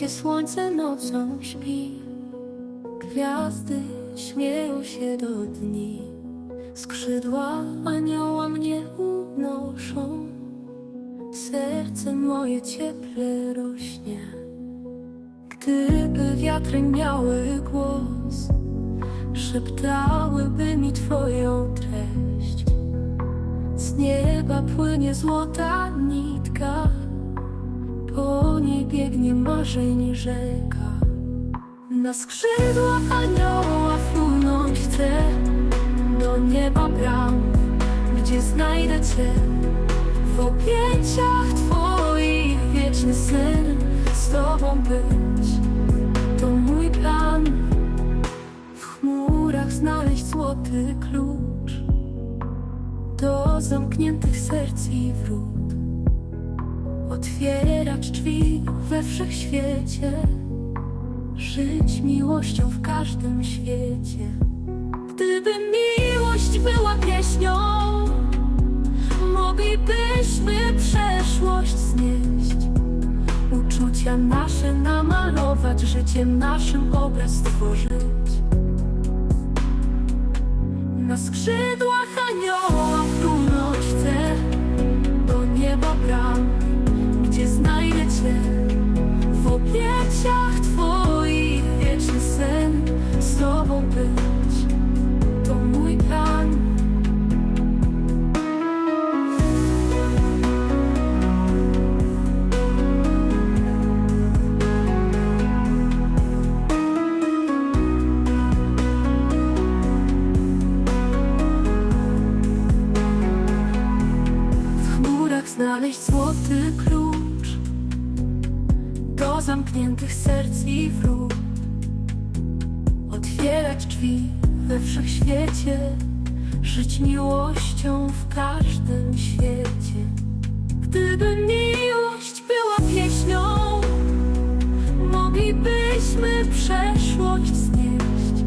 gdzie słońce nocą śpi. Gwiazdy śmieją się do dni, skrzydła anioła mnie unoszą. Serce moje cieple rośnie. Gdyby wiatry miały głos, szeptałyby mi Twoją treść. Z nieba płynie złota biegnie marzeń rzeka. Na skrzydłach anioła frunąć chcę, do nieba bram, gdzie znajdę Cię. W objęciach Twoich wieczny sen, z Tobą być, to mój plan. W chmurach znaleźć złoty klucz do zamkniętych serc i. Otwierać drzwi we wszechświecie, żyć miłością w każdym świecie. Gdyby miłość była pieśnią, moglibyśmy przeszłość znieść. Uczucia nasze namalować, życiem naszym obraz stworzyć. Na skrzydłach znaleźć złoty klucz Do zamkniętych serc i wrót Otwierać drzwi we wszechświecie Żyć miłością w każdym świecie. Gdyby miłość była pieśnią Moglibyśmy przeszłość znieść.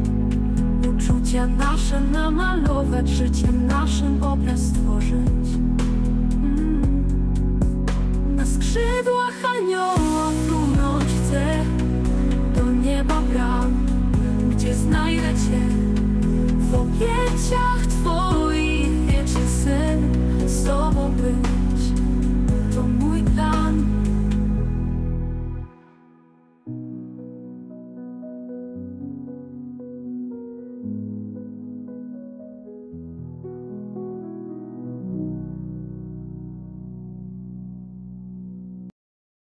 Uczucia nasze namalować Życiem naszym obraz stworzyć